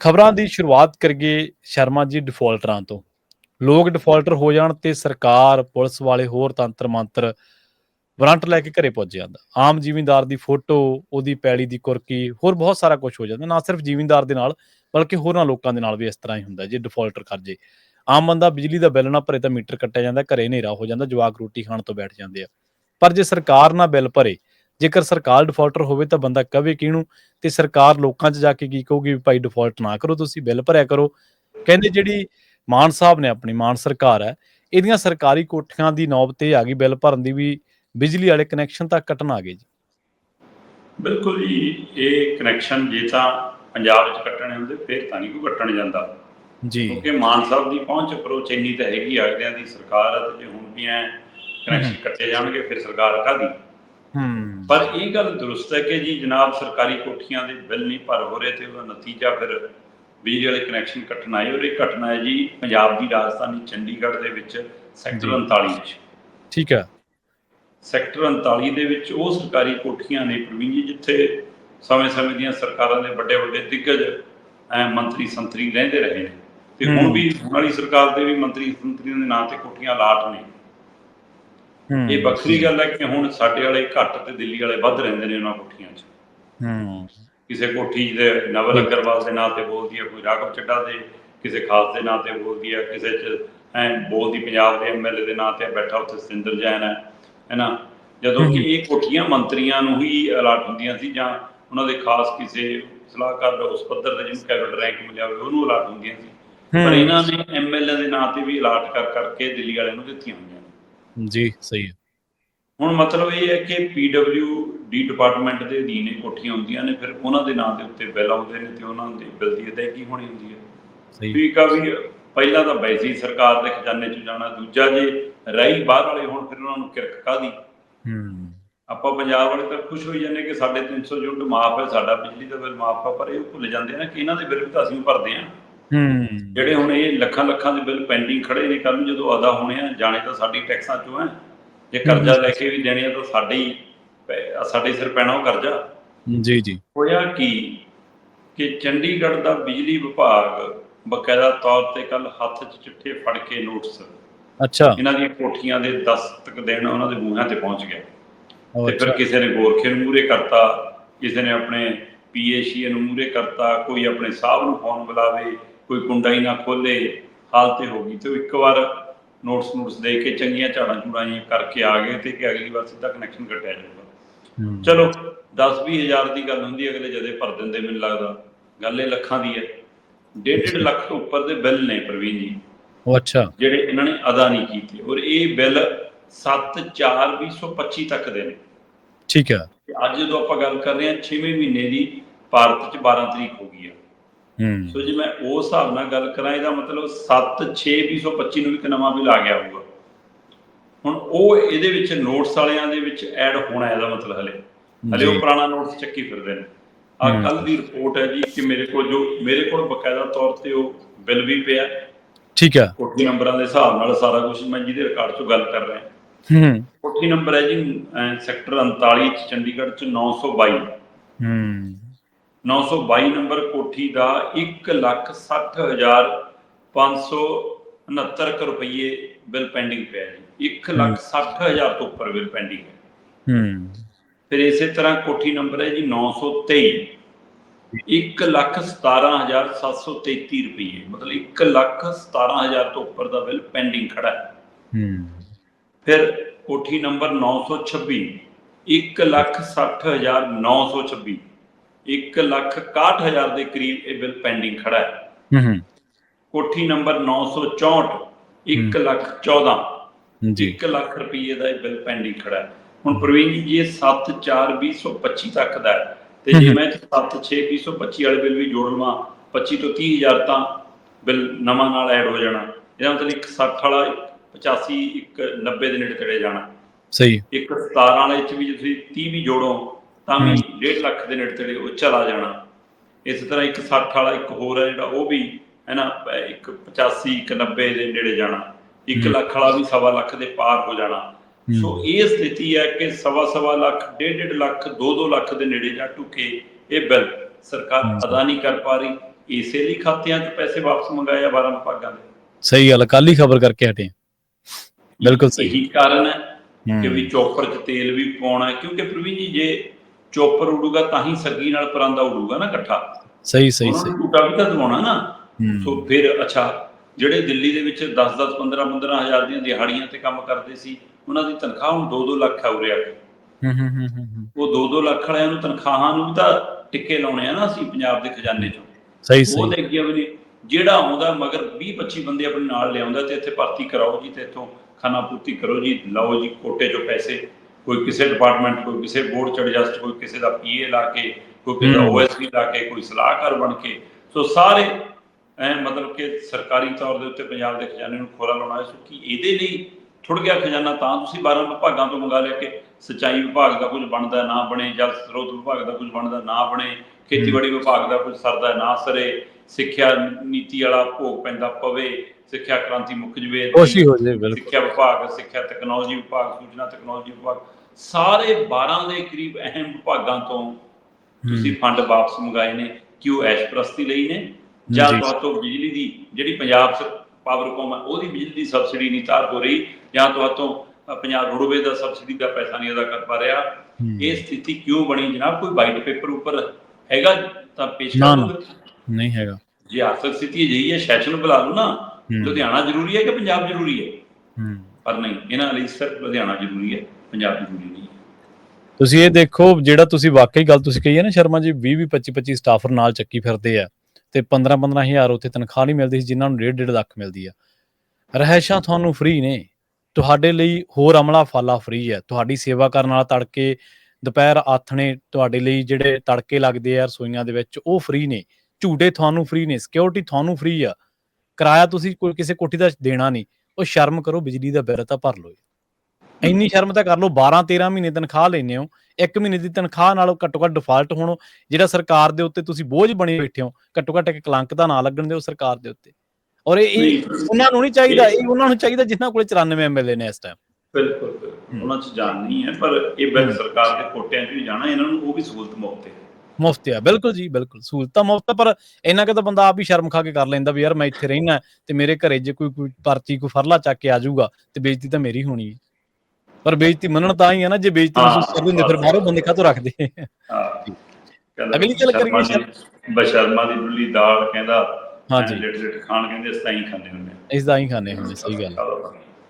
ਖਬਰਾਂ ਦੀ ਸ਼ੁਰੂਆਤ ਕਰੀਏ ਸ਼ਰਮਾ ਜੀ ਡਿਫਾਲਟਰਾਂ ਤੋਂ। ਲੋਕ ਡਿਫਾਲਟਰ ਹੋ ਜਾਣ ਤੇ ਸਰਕਾਰ, ਪੁਲਿਸ ਵਾਲੇ ਹੋਰ ਤੰਤਰ ਮੰਤਰ ਵਾਰੰਟ ਲੈ ਕੇ ਘਰੇ ਪਹੁੰਚ ਜਾਂਦਾ। ਆਮ ਜ਼ਿਮੀਂਦਾਰ ਦੀ ਫੋਟੋ, ਉਹਦੀ ਪੈਲੀ ਦੀ ਕੁਰਕੀ, ਹੋਰ ਬਹੁਤ ਸਾਰਾ ਕੁਝ ਹੋ ਜਾਂਦਾ। ਨਾ ਸਿਰਫ ਜ਼ਿਮੀਂਦਾਰ ਦੇ ਨਾਲ, ਬਲਕਿ ਹੋਰਾਂ ਲੋਕਾਂ ਦੇ ਨਾਲ ਵੀ ਇਸ ਤਰ੍ਹਾਂ ਹੀ ਹੁੰਦਾ ਜੇ ਡਿਫਾਲਟਰ ਕਰ ਜੇ ਆਮ ਬੰਦਾ ਬਿਜਲੀ ਦਾ ਬਿੱਲ ਨਾ ਭਰੇ ਤਾਂ ਮੀਟਰ ਕੱਟਿਆ ਜਾਂਦਾ, ਘਰੇ ਹਨੇਰਾ ਹੋ ਜਾਂਦਾ, ਜਵਾਕ ਰੋਟੀ ਖਾਣ ਤੋਂ ਬੈਠ ਜਾਂਦੇ ਆ। ਪਰ ਜੇ ਸਰਕਾਰ ਨਾ ਬਿੱਲ ਭਰੇ ਜੇਕਰ ਸਰਕਾਰ ਡਿਫਾਲਟਰ ਹੋਵੇ ਤਾਂ ਬੰਦਾ ਕਵੇ ਕਿਹਨੂੰ ਤੇ ਸਰਕਾਰ ਲੋਕਾਂ 'ਚ ਜਾ ਕੇ ਕੀ ਕਹੂਗੀ ਵੀ ਭਾਈ ਡਿਫਾਲਟ ਨਾ ਕਰੋ ਤੁਸੀਂ ਬਿੱਲ ਭਰਿਆ ਕਰੋ। ਕਹਿੰਦੇ ਜਿਹੜੀ ਮਾਨ ਸਾਹਿਬ ਨੇ ਆਪਣੀ ਮਾਨ ਸਰਕਾਰ ਹੈ ਇਹਦੀਆਂ ਸਰਕਾਰੀ ਕੋਠੀਆਂ ਦੀ ਨੌਬਤ ਤੇ ਆ ਗਈ ਬਿੱਲ ਭਰਨ ਦੀ ਵੀ ਬਿਜਲੀ ਵਾਲੇ ਕਨੈਕਸ਼ਨ ਤੱਕ ਕੱਟਣ ਆ ਗਏ ਜੀ। ਬਿਲਕੁਲ ਜੀ ਇਹ ਕਨੈਕਸ਼ਨ ਜੇ ਤਾਂ ਪੰਜਾਬ 'ਚ ਕੱਟਣੇ ਹੁੰਦੇ ਫਿਰ ਤਾਂ ਨਹੀਂ ਕੋਈ ਕੱਟਣ ਜਾਂਦਾ। ਜੀ। ਕਿਉਂਕਿ ਮਾਨ ਸਾਹਿਬ ਦੀ ਪਹੁੰਚ ਅਪਰੋਚ ਇੰਨੀ ਤਾਂ ਹੈਗੀ ਅਗਲਿਆਂ ਦੀ ਸਰਕਾਰ ਹੈ ਤੇ ਜੇ ਹੁਣ ਵੀ ਐ ਕਨੈਕਸ਼ਨ ਕੱਟੇ ਜਾਣਗੇ ਫਿਰ ਸਰਕਾਰ ਕਾਦੀ ਹੂੰ। ਪਰ ਇਹ ਗੱਲ ਦਰੁਸਤ ਹੈ ਕਿ ਜੀ ਜਨਾਬ ਸਰਕਾਰੀ ਕੋਠੀਆਂ ਦੇ ਬਿੱਲ ਨਹੀਂ ਭਰ ਹੋ ਰਹੇ ਤੇ ਉਹਦਾ ਨਤੀਜਾ ਫਿਰ ਬਿਜਲੀ ਵਾਲੇ ਕਨੈਕਸ਼ਨ ਕੱਟਣ ਆਏ ਔਰ ਇਹ ਘਟਨਾ ਹੈ ਜੀ ਪੰਜਾਬ ਦੀ ਰਾਜਧਾਨੀ ਚੰਡੀਗੜ੍ਹ ਦੇ ਵਿੱਚ ਸੈਕਟਰ ਜੀ। 39 ਵਿੱਚ। ਠੀਕ ਹੈ। ਸੈਕਟਰ 39 ਦੇ ਵਿੱਚ ਉਹ ਸਰਕਾਰੀ ਕੋਠੀਆਂ ਨੇ ਪ੍ਰਵੀਨ ਜੀ ਜਿੱਥੇ ਸਮੇਂ-ਸਮੇਂ ਦੀਆਂ ਸਰਕਾਰਾਂ ਦੇ ਵੱਡੇ ਵੱਡੇ ਦਿੱਗਜ ਐ ਮੰਤਰੀ ਸੰਤਰੀ ਰਹਿੰਦੇ ਰਹੇ ਨੇ। ਤੇ ਹੁਣ ਹੂੰ। ਵੀ ਹੁਣ ਵਾਲੀ ਸਰਕਾਰ ਦੇ ਵੀ ਮੰਤਰੀ ਸੰਤਰੀਆਂ ਦੇ ਨਾਂ ਤੇ ਕੋਠੀਆਂ ਲਾਟ ਨੇ। ਹੂੰ ਇਹ ਵੱਖਰੀ ਗੱਲ ਹੈ ਕਿ ਹੁਣ ਸਾਡੇ ਵਾਲੇ ਘੱਟ ਤੇ ਦਿੱਲੀ ਵਾਲੇ ਵੱਧ ਰਹਿੰਦੇ ਨੇ ਉਹਨਾਂ ਕੋਠੀਆਂ 'ਚ। ਹੂੰ। ਕਿਸੇ ਕੋਠੀ ਦੇ ਨਵਲ ਅਗਰਵਾਲ ਦੇ ਨਾਂ ਤੇ ਬੋਲਦੀ ਹੈ ਕੋਈ ਰਾਘਵ ਚੱਡਾ ਦੇ ਕਿਸੇ ਖਾਸ ਦੇ ਨਾਂ ਤੇ ਬੋਲਦੀ ਹੈ ਕਿਸੇ 'ਚ ਐ ਬੋਲਦੀ ਪੰਜਾਬ ਦੇ ਐਮਐਲਏ ਦੇ ਨਾਂ ਤੇ ਬੈਠਾ ਉੱਥੇ ਸਤਿੰਦਰ ਜੈਨ ਹੈ ਹੈਨਾ ਜਦੋਂ ਕਿ ਇਹ ਕੋਠੀਆਂ ਮੰਤਰੀਆਂ ਨੂੰ ਹੀ ਅਲਾਟ ਹੁੰਦੀਆਂ ਸੀ ਜਾਂ ਉਹਨਾਂ ਦੇ ਖਾਸ ਕਿਸੇ ਸਲਾਹਕਾਰ ਉਸ ਪੱਧਰ ਦੇ ਜਿਹਨੂੰ ਕੈਬਨਿਟ ਰੈਂਕ ਮਿਲਿਆ ਹੋਵੇ ਉਹਨੂੰ ਅਲਾਟ ਹੁੰਦੀਆਂ ਸੀ। ਪਰ ਇਹਨਾਂ ਨੇ ਐਮਐਲਏ ਦੇ ਨਾਂ ਤੇ ਵੀ ਅਲਾਟ ਕਰ ਕਰਕੇ ਦਿੱਲੀ ਵਾਲਿਆਂ ਨੂੰ ਦਿੱਤੀਆਂ ਹੋਈਆਂ। ਜੀ ਸਹੀ ਹੈ। ਹੁਣ ਮਤਲਬ ਇਹ ਹੈ ਕਿ ਪੀਡਬਲਿਊ ਡੀ ਡਿਪਾਰਟਮੈਂਟ ਦੇ ਅਧੀਨ ਇਹ ਕੋਠੀਆਂ ਹੁੰਦੀਆਂ ਨੇ ਫਿਰ ਉਹਨਾਂ ਦੇ ਨਾਂ ਦੇ ਉੱਤੇ ਬਿੱਲ ਆਉਂਦੇ ਨੇ ਤੇ ਉਹਨਾਂ ਦੇ ਬਿੱਲ ਦੀ ਅਦਾਇਗੀ ਹੋਣੀ ਹੁੰਦੀ ਹੈ। ਸਹੀ। ਠੀਕ ਆ ਵੀ ਪਹਿਲਾਂ ਤਾਂ ਵੈਸੇ ਹੀ ਸਰਕਾਰ ਦੇ ਖਜ਼ਾਨੇ 'ਚ ਜਾਣਾ ਦੂਜਾ ਜੇ ਰਹੀ ਬਾਹਰ ਵਾਲੇ ਹੁਣ ਫਿਰ ਉਹਨਾਂ ਨੂੰ ਕਿਰਕ ਕਾਦੀ ਹੂੰ। ਆਪਾਂ ਪੰਜਾਬ ਵਾਲੇ ਤਾਂ ਖੁਸ਼ ਹੋਈ ਜਾਂਦੇ ਕਿ ਸਾਡੇ 300 ਯੂਨਿਟ ਮਾਫ ਹੈ ਸਾਡਾ ਬਿਜਲੀ ਦਾ ਬਿੱਲ ਮਾਫ ਆ ਪਰ ਇਹ ਭੁੱਲ ਜਾਂਦੇ ਨਾ ਕਿ ਇਹਨਾਂ ਦੇ ਬਿੱਲ ਵੀ ਤਾਂ ਅਸੀਂ ਭਰਦੇ ਆ ਹੂੰ। ਜਿਹੜੇ ਹੁਣ ਇਹ ਲੱਖਾਂ ਲੱਖਾਂ ਦੇ ਬਿੱਲ ਪੈਂਡਿੰਗ ਖੜੇ ਨੇ ਕੱਲ ਨੂੰ ਜਦੋਂ ਅਦਾ ਹੋਣੇ ਆ ਜਾਣੇ ਤਾਂ ਸਾਡੀ ਟੈਕਸਾਂ ਚੋਂ ਹੈ। ਜੇ ਕਰਜ਼ਾ ਲੈ ਕੇ ਵੀ ਦੇਣੇ ਆ ਤਾਂ ਸਾਡੇ ਹੀ ਸਾਡੇ ਸਿਰ ਪੈਣਾ ਉਹ ਕਰਜ਼ਾ। ਜੀ ਜੀ। ਹੋਇਆ ਕੀ ਕਿ ਚੰਡੀਗੜ੍ਹ ਦਾ ਬਿਜਲੀ ਵਿਭਾਗ ਬਕਾਇਦਾ ਤੌਰ ਤੇ ਕੱਲ ਹੱਥ 'ਚ ਚਿੱਠੇ ਫੜ ਕੇ ਨੋਟਿਸ ਅੱਛਾ। ਇਹਨਾਂ ਦੀਆਂ ਕੋਠੀਆਂ ਦੇ ਦਸਤਕ ਦੇਣ ਉਹਨਾਂ ਦੇ ਮੂੰਹਾਂ ਤੇ ਪਹੁੰਚ ਗਿਆ। ਤੇ ਫਿਰ ਕਿਸੇ ਨੇ ਗੋਰਖੇ ਨੂੰ ਮੂਰੇ ਕਰਤਾ ਕਿਸੇ ਨੇ ਆਪਣੇ ਪੀਏਸ਼ੀ ਨੂੰ ਮੂਰੇ ਕਰਤਾ ਕੋਈ ਆਪਣੇ ਸਾਹਿਬ ਨੂੰ ਫੋਨ ਬੁਲਾਵੇ ਕੋਈ ਕੁੰਡਾ ਹੀ ਨਾ ਖੋਲੇ ਹਾਲਤ ਹੋ ਗਈ। ਤੇ ਇੱਕ ਵਾਰ ਨੋਟਸ ਨੋਟਸ ਦੇ ਕੇ ਚੰਗੀਆਂ ਝਾੜਾਂ ਝੂੜਾਂ ਕਰਕੇ ਆ ਗਏ ਤੇ ਕਿ ਅਗਲੀ ਵਾਰ ਸਿੱਧਾ ਕਨੈਕਸ਼ਨ ਕੱਟਿਆ ਜਾਊਗਾ। ਚਲੋ 10 20 ਹਜ਼ਾਰ ਦੀ ਗੱਲ ਹੁੰਦੀ ਅਗਲੇ ਜਦੇ ਭਰ ਦਿੰਦੇ ਮੈਨੂੰ ਲੱਗਦਾ। ਗੱਲ ਇਹ ਲੱਖਾਂ ਦੀ ਹੈ। ਡੇਢ ਡੇਢ ਲੱਖ ਤੋਂ ਉੱਪਰ ਦੇ ਬਿੱਲ ਨੇ ਪ੍ਰਵੀਨ ਜੀ। ਉਹ ਅੱਛਾ। ਜਿਹੜੇ ਇਹਨਾਂ ਨੇ ਅਦਾ ਨਹੀਂ ਕੀਤੇ। ਔਰ ਇਹ ਬਿੱਲ 7 4 2025 ਤੱਕ ਦੇ ਨੇ। ਠੀਕ ਹੈ। ਅੱਜ ਜਦੋਂ ਆਪਾਂ ਗੱਲ ਕਰ ਰਹੇ ਹਾਂ 6ਵੇਂ ਮਹੀਨੇ ਦੀ ਭਾਰਤ 'ਚ 12 ਤਰੀਕ ਹੋ ਗਈ ਆ। ਹੂੰ ਸੋ ਜੇ ਮੈਂ ਉਸ ਹਿਸਾਬ ਨਾਲ ਗੱਲ ਕਰਾਂ ਇਹਦਾ ਮਤਲਬ 7 6 2025 ਨੂੰ ਵੀ ਇੱਕ ਨਵਾਂ ਬਿੱਲ ਆ ਗਿਆ ਹੋਊਗਾ। ਹੁਣ ਉਹ ਇਹਦੇ ਵਿੱਚ ਨੋਟਸ ਵਾਲਿਆਂ ਦੇ ਵਿੱਚ ਐਡ ਹੋਣਾ ਇਹਦਾ ਮਤਲਬ ਹਲੇ। ਹਲੇ ਉਹ। ਪੁਰਾਣਾ ਨੋਟਸ ਚੱਕੀ ਫਿਰਦੇ ਨੇ। ਆ। ਕੱਲ ਦੀ ਰਿਪੋਰਟ ਹੈ ਜੀ ਕਿ ਮੇਰੇ ਕੋਲ ਜੋ ਮੇਰੇ ਕੋਲ ਬਕਾਇਦਾ ਤੌਰ ਤੇ ਉਹ ਬਿੱਲ ਵੀ ਪਿਆ। ਠੀਕ ਹੈ ਕੋਠੀ ਨੰਬਰਾਂ ਦੇ ਹਿਸਾਬ ਨਾਲ ਸਾਰਾ ਕੁਝ ਮੈਂ ਜਿਹਦੇ ਰਿਕਾਰਡ 'ਚੋਂ ਗੱਲ ਕਰ ਰਿਹਾ। ਹੂੰ। ਕੋਠੀ ਨੰਬਰ ਹੈ ਜੀ ਸੈਕਟਰ 39 ਚ ਚੰਡੀਗੜ੍ਹ ਚ 922 ਹੂੰ। 922 ਨੰਬਰ ਕੋਠੀ ਦਾ 160569 ਕੁ ਰੁਪਏ ਬਿੱਲ ਪੈਂਡਿੰਗ ਪਿਆ ਜੀ। 160000 ਤੋਂ ਉੱਪਰ ਬਿੱਲ ਪੈਂਡਿੰਗ ਹੈ। ਹੂੰ। ਫਿਰ ਇਸੇ ਤਰ੍ਹਾਂ ਕੋਠੀ ਨੰਬਰ ਹੈ ਜੀ 923 117733 ਰੁਪਏ ਮਤਲਬ 117000 ਤੋਂ ਉੱਪਰ ਦਾ ਬਿੱਲ ਪੈਂਡਿੰਗ ਖੜਾ ਹੈ। ਹੂੰ। ਫਿਰ ਕੋਠੀ ਨੰਬਰ 926 160926 161000 ਦੇ ਕਰੀਬ ਇਹ ਬਿੱਲ ਪੈਂਡਿੰਗ ਖੜਾ ਹੈ। ਹੂੰ ਹੂੰ। ਕੋਠੀ ਨੰਬਰ 964 114 ਜੀ। 1 ਲੱਖ ਰੁਪਏ ਦਾ ਇਹ ਬਿੱਲ ਪੈਂਡਿੰਗ ਖੜਾ ਹੈ। ਹੁਣ ਪ੍ਰਵੀਨ ਜੀ ਇਹ 7 4 2025 ਤੱਕ ਦਾ ਹੈ। ਤੇ ਜੇ। ਮੈਂ 7 6 2025 ਵਾਲੇ ਬਿੱਲ ਵੀ ਜੋੜ ਲਵਾਂ 25 ਤੋਂ 30000 ਤਾਂ ਬਿੱਲ ਨਵਾਂ ਨਾਲ ਐਡ ਹੋ ਜਾਣਾ। ਇਹਦਾ ਮਤਲਬ ਇੱਕ 60 ਵਾਲਾ 85 ਇੱਕ 90 ਦੇ ਨੇੜੇ ਤੇੜੇ ਜਾਣਾ। ਸਹੀ। ਇੱਕ 17 ਵਾਲੇ ਚ ਵੀ ਜੇ ਤੁਸੀਂ 30 ਵੀ ਜੋੜੋ ਤਾਂ ਵੀ 1.5 ਲੱਖ ਦੇ ਨੇੜੇ ਤੇੜੇ ਉਹ ਚਲਾ ਜਾਣਾ ਇਸ ਤਰ੍ਹਾਂ ਇੱਕ 60 ਵਾਲਾ ਇੱਕ ਹੋਰ ਹੈ ਜਿਹੜਾ ਉਹ ਵੀ ਹੈ ਨਾ ਇੱਕ 85 ਇੱਕ 90 ਦੇ ਨੇੜੇ ਜਾਣਾ ਇੱਕ ਹਮ। ਲੱਖ ਵਾਲਾ ਵੀ ਸਵਾ ਲੱਖ ਦੇ ਪਾਰ ਹੋ ਜਾਣਾ। ਸੋ ਇਹ ਸਥਿਤੀ ਹੈ ਕਿ ਸਵਾ ਸਵਾ ਲੱਖ ਡੇਢ ਡੇਢ ਲੱਖ 2 2 ਲੱਖ ਦੇ ਨੇੜੇ ਜਾ ਟੁਕੇ ਇਹ ਬਿੱਲ ਸਰਕਾਰ। ਅਦਾ ਨਹੀਂ ਕਰ ਪਾ ਰਹੀ ਇਸੇ ਲਈ ਖਾਤਿਆਂ 'ਚ ਪੈਸੇ ਵਾਪਸ ਮੰਗਾਏ ਆ 12 ਵਿਭਾਗਾਂ ਦੇ ਸਹੀ ਗੱਲ ਕੱਲ ਹੀ ਖਬਰ ਕਰਕੇ ਹਟੇ ਬਿਲਕੁਲ ਸਹੀ। ਕਾਰਨ ਹੈ। ਕਿ ਵੀ ਚੋਪਰ 'ਚ ਤੇਲ ਵੀ ਪਾਉਣਾ ਕਿਉਂਕਿ ਪ੍ਰਵੀਨ ਜੀ ਜੇ ਚੋਪਰ ਉਡੂਗਾ ਤਾਂ ਹੀ ਸੱਗੀ ਨਾਲ ਪਰਾਂਦਾ ਉਡੂਗਾ ਨਾ ਇਕੱਠਾ। ਸਹੀ ਸਹੀ ਸਹੀ। ਟੂਟਾ ਵੀ ਤਾਂ ਦਵਾਉਣਾ ਨਾ। ਸੋ ਫਿਰ ਅੱਛਾ ਜਿਹੜੇ ਦਿੱਲੀ ਦੇ ਵਿੱਚ 10-10 15-15 ਹਜ਼ਾਰ ਦੀਆਂ ਦਿਹਾੜੀਆਂ ਤੇ ਕੰਮ ਕਰਦੇ ਸੀ ਉਹਨਾਂ ਦੀ ਤਨਖਾਹ ਹੁਣ 2-2 ਲੱਖ ਆ ਉਰੇ ਆ ਹੂੰ ਹੂੰ ਹੂੰ। ਉਹ 2-2 ਲੱਖ ਵਾਲਿਆਂ ਨੂੰ ਤਨਖਾਹਾਂ ਨੂੰ ਤਾਂ ਟਿੱਕੇ ਲਾਉਣੇ ਆ ਨਾ ਅਸੀਂ ਪੰਜਾਬ ਦੇ ਖਜ਼ਾਨੇ 'ਚੋਂ। ਸਹੀ ਉਹ ਸਹੀ। ਦੇਖ ਗਿਆ ਵੀ ਜਿਹੜਾ ਆਉਂਦਾ ਮਗਰ 20-25 ਬੰਦੇ ਆਪਣੇ ਨਾਲ ਲਿਆਉਂਦਾ ਤੇ ਇੱਥੇ ਭਰਤੀ ਕਰਾਓ ਜੀ ਤੇ ਇੱਥੋਂ ਖਾਣਾ ਪੂਰਤੀ ਕਰੋ ਜੀ ਲਓ ਜੀ ਕੋਟੇ 'ਚੋਂ ਪੈਸੇ। ਕੋਈ ਕਿਸੇ ਡਿਪਾਰਟਮੈਂਟ ਕੋਈ ਕਿਸੇ ਬੋਰਡ 'ਚ ਐਡਜਸਟ ਕੋਈ ਕਿਸੇ ਦਾ ਪੀਏ ਲਾ ਕੇ ਕੋਈ ਕਿਸੇ ਦਾ ਹੂੰ। ਓਐਸਪੀ ਲਾ ਕੇ ਕੋਈ ਸਲਾਹਕਾਰ ਬਣ ਕੇ ਸੋ ਸਾਰੇ ਐ ਮਤਲਬ ਕਿ ਸਰਕਾਰੀ ਤੌਰ ਦੇ ਉੱਤੇ ਪੰਜਾਬ ਦੇ ਖਜ਼ਾਨੇ ਨੂੰ ਖੋਰਾ ਲਾਉਣਾ ਹੈ ਸੋ ਕੀ ਇਹਦੇ ਲਈ ਥੁੜ ਗਿਆ ਖਜ਼ਾਨਾ ਤਾਂ ਤੁਸੀਂ 12 ਵਿਭਾਗਾਂ ਤੋਂ ਮੰਗਾ ਲਿਆ ਕਿ ਸਿੰਚਾਈ ਵਿਭਾਗ ਦਾ ਕੁਝ ਬਣਦਾ ਨਾ ਬਣੇ ਜਲ ਸਰੋਤ ਵਿਭਾਗ ਦਾ ਕੁਝ ਬਣਦਾ ਨਾ ਬਣੇ ਖੇਤੀਬਾੜੀ ਵਿਭਾਗ ਦਾ ਕੁਝ ਸਰਦਾ ਨਾ ਸਰੇ ਸਿੱਖਿਆ ਨੀਤੀ ਵਾਲਾ ਭੋਗ ਪੈਂਦਾ ਪਵੇ ਸਿੱਖਿਆ ਕ੍ਰਾਂਤੀ ਮੁੱਕ ਜਵੇ ਕੁਛ ਹੀ ਜਾਏ ਬਿਲਕੁਲ। ਸਿੱਖਿਆ ਵਿਭਾਗ ਸਿੱਖਿਆ ਟੈਕਨੋਲੋਜੀ ਵਿਭਾਗ ਸੂਚਨਾ ਟੈਕਨੋਲੋਜੀ ਵਿਭਾਗ ਸਾਰੇ 12 ਦੇ ਕਰੀਬ ਅਹਿਮ ਵਿਭਾਗਾਂ ਤੋਂ ਤੁਸੀਂ ਫੰਡ ਵਾਪਸ ਮੰਗਾਏ ਨੇ ਕਿ ਉਹ ਐਸ਼ ਪ੍ਰਸਤੀ ਲਈ ਨੇ ਜਾਂ ਜੀ। ਤੁਹਾਤੋਂ ਬਿਜਲੀ ਦੀ ਜਿਹੜੀ ਪੰਜਾਬ ਪਾਵਰਕੌਮ ਹੈ ਉਹਦੀ ਬਿਜਲੀ ਦੀ ਸਬਸਿਡੀ ਨਹੀਂ ਤਾਰ ਹੋ ਰਹੀ ਜਾਂ ਤੁਹਾਤੋਂ ਪੰਜਾਬ ਰੋਡਵੇਜ਼ ਦਾ ਸਬਸਿਡੀ ਦਾ ਪੈਸਾ ਨਹੀਂ ਅਦਾ ਕਰ ਪਾ ਰਿਹਾ। ਇਹ ਸਥਿਤੀ ਕਿਉਂ ਬਣੀ ਜਨਾਬ? ਕੋਈ ਵਾਈਟ ਪੇਪਰ ਉੱਪਰ ਹੈਗਾ ਤਾਂ ਪੇਸ਼ ਕਰ ਨਹੀਂ ਹੈਗਾ। ਜੇ ਆਰਥਿਕ ਸਥਿਤੀ ਅਜਿਹੀ ਹੈ ਸੈਸ਼ਨ ਬੁਲਾ ਲਓ ਨਾ। ਲੁਧਿਆਣਾ ਜ਼ਰੂਰੀ ਹੈ ਕਿ ਪੰਜਾਬ ਜ਼ਰੂਰੀ ਹੈ? ਪਰ ਨਹੀਂ ਇਹਨਾਂ ਲਈ ਸਿਰਫ ਲੁਧਿਆਣਾ ਜ਼ਰੂਰੀ ਹੈ ਪੰਜਾਬ ਜ਼ਰੂਰੀ ਨਹੀਂ ਤੁਸੀਂ ਇਹ ਦੇਖੋ ਜਿਹੜਾ ਤੁਸੀਂ ਵਾਕਈ ਗੱਲ ਤੁਸੀਂ ਕਹੀ ਹੈ ਨਾ ਸ਼ਰਮਾ ਜੀ 20 20 25 25 ਸਟਾਫਰ ਨਾਲ ਚੱਕੀ ਫਿਰਦੇ ਆ ਤੇ 15 15 ਹਜ਼ਾਰ ਉੱਥੇ ਤਨਖਾਹ ਨਹੀਂ ਮਿਲਦੀ ਸੀ ਜਿਨ੍ਹਾਂ ਨੂੰ 1.5 ਲੱਖ ਮਿਲਦੀ ਆ। ਰਹਿਸ਼ਾਂ ਤੁਹਾਨੂੰ ਫ੍ਰੀ ਨੇ। ਤੁਹਾਡੇ ਲਈ ਹੋਰ ਅਮਲਾ ਫਾਲਾ ਫ੍ਰੀ ਹੈ। ਤੁਹਾਡੀ ਸੇਵਾ ਕਰਨ ਵਾਲਾ ਤੜਕੇ ਦੁਪਹਿਰ ਆਥਣੇ ਤੁਹਾਡੇ ਲਈ ਜਿਹੜੇ ਤੜਕੇ ਲੱਗਦੇ ਆ ਰਸੋਈਆਂ ਦੇ ਵਿੱਚ ਉਹ ਫ੍ਰੀ ਨੇ। ਝੂਟੇ ਤੁਹਾਨੂੰ ਫ੍ਰੀ ਨੇ। ਸਿਕਿਉਰਿਟੀ ਤੁਹਾਨੂੰ ਫ੍ਰੀ ਆ। ਕਿਰਾਇਆ ਤੁਸੀਂ ਕੋਈ ਕਿਸੇ ਕੋਠੀ ਦਾ ਦੇਣਾ ਨਹੀਂ ਉਹ ਸ਼ਰਮ ਕਰੋ ਬਿਜਲੀ ਦਾ ਬਿੱਲ ਤਾਂ ਭਰ ਲਓ ਇੰਨੀ ਸ਼ਰਮ ਤਾਂ ਕਰ ਲਓ 12 13 ਮਹੀਨੇ ਤਨਖਾਹ ਲੈਨੇ ਹੋ ਇੱਕ ਮਹੀਨੇ ਦੀ ਤਨਖਾਹ ਨਾਲੋਂ ਘੱਟੋ ਘੱਟ ਡਿਫਾਲਟ ਹੋਣੋ ਜਿਹੜਾ ਸਰਕਾਰ ਦੇ ਉੱਤੇ ਤੁਸੀਂ ਬੋਝ ਬਣੇ ਬੈਠੇ ਹੋ ਘੱਟੋ ਘੱਟ ਇੱਕ ਕਲੰਕ ਦਾ ਨਾਂ ਲੱਗਣ ਦਿਓ ਸਰਕਾਰ ਦੇ ਉੱਤੇ। ਔਰ ਇਹ ਉਹਨਾਂ ਨੂੰ ਨਹੀਂ ਚਾਹੀਦਾ ਇਹ ਉਹਨਾਂ ਨੂੰ ਚਾਹੀਦਾ ਜਿਨ੍ਹਾਂ ਕੋਲੇ 94 ਐਮਐਲਏ ਨੇ ਇਸ ਟਾਈਮ ਬਿਲਕੁਲ। ਉਹਨਾਂ 'ਚ ਜਾਣ ਨਹੀਂ ਹੈ ਪਰ ਇਹ ਬਿੱਲ ਸਰਕਾਰ ਦੇ ਕੋਟਿਆਂ 'ਚ ਵੀ ਜਾਣਾ ਇਹਨਾਂ ਨੂੰ ਉਹ ਵੀ ਸਹੂਲਤ ਮੁਫਤ ਹੈ ਮੁਫਤ ਆ। ਬਿਲਕੁਲ ਜੀ ਬਿਲਕੁਲ। ਸਹੂਲਤਾਂ ਮੁਫਤ ਪਰ ਇੰਨਾ ਕਿ ਤਾਂ ਬੰਦਾ ਆਪ ਹੀ ਸ਼ਰਮ ਖਾ ਕੇ ਕਰ ਲੈਂਦਾ ਵੀ ਯਾਰ ਮੈਂ ਇੱਥੇ ਰਹਿਣਾ ਤੇ ਮੇਰੇ ਘਰੇ ਜੇ ਕੋਈ ਕੋਈ ਪਰਚੀ ਕੋਈ ਫਰਲਾ ਚੱਕ ਕੇ ਆ ਜਾਊਗਾ ਤੇ ਬੇਇੱਜ਼ਤੀ ਤਾਂ ਮੇਰੀ ਹੋਣੀ ਹੈ। ਪਰ ਬੇਇੱਜ਼ਤੀ ਮੰਨਣ ਤਾਂ ਹੀ ਆ ਨਾ ਜੇ ਬੇਇੱਜ਼ਤੀ ਹਾਂ, ਮਹਿਸੂਸ ਕਰਦੇ ਹੁੰਦੇ ਫਿਰ ਬਾਹਰੋਂ ਬੰਦੇ ਕਾਹਤੋਂ ਰੱਖਦੇ? ਹਾਂ। ਅਗਲੀ ਗੱਲ ਕਰੀਏ ਸ਼ਰਮਾ ਦੀ- ਬਸ਼ਰਮਾ ਦੀ ਡੁੱਲੀ ਦਾਲ ਕਹਿੰਦਾ ਹਾਂਜੀ। ਲਿਟ ਲਿਟ ਖਾਣ ਕਹਿੰਦੇ ਤਾਂ ਹੀ ਖਾਂਦੇ ਹੁੰਦੇ ਇਸ ਦਾ ਹੀ ਖਾਣੇ ਹੁੰਦੇ ਸਹੀ ਗੱਲ ਹਾਂ।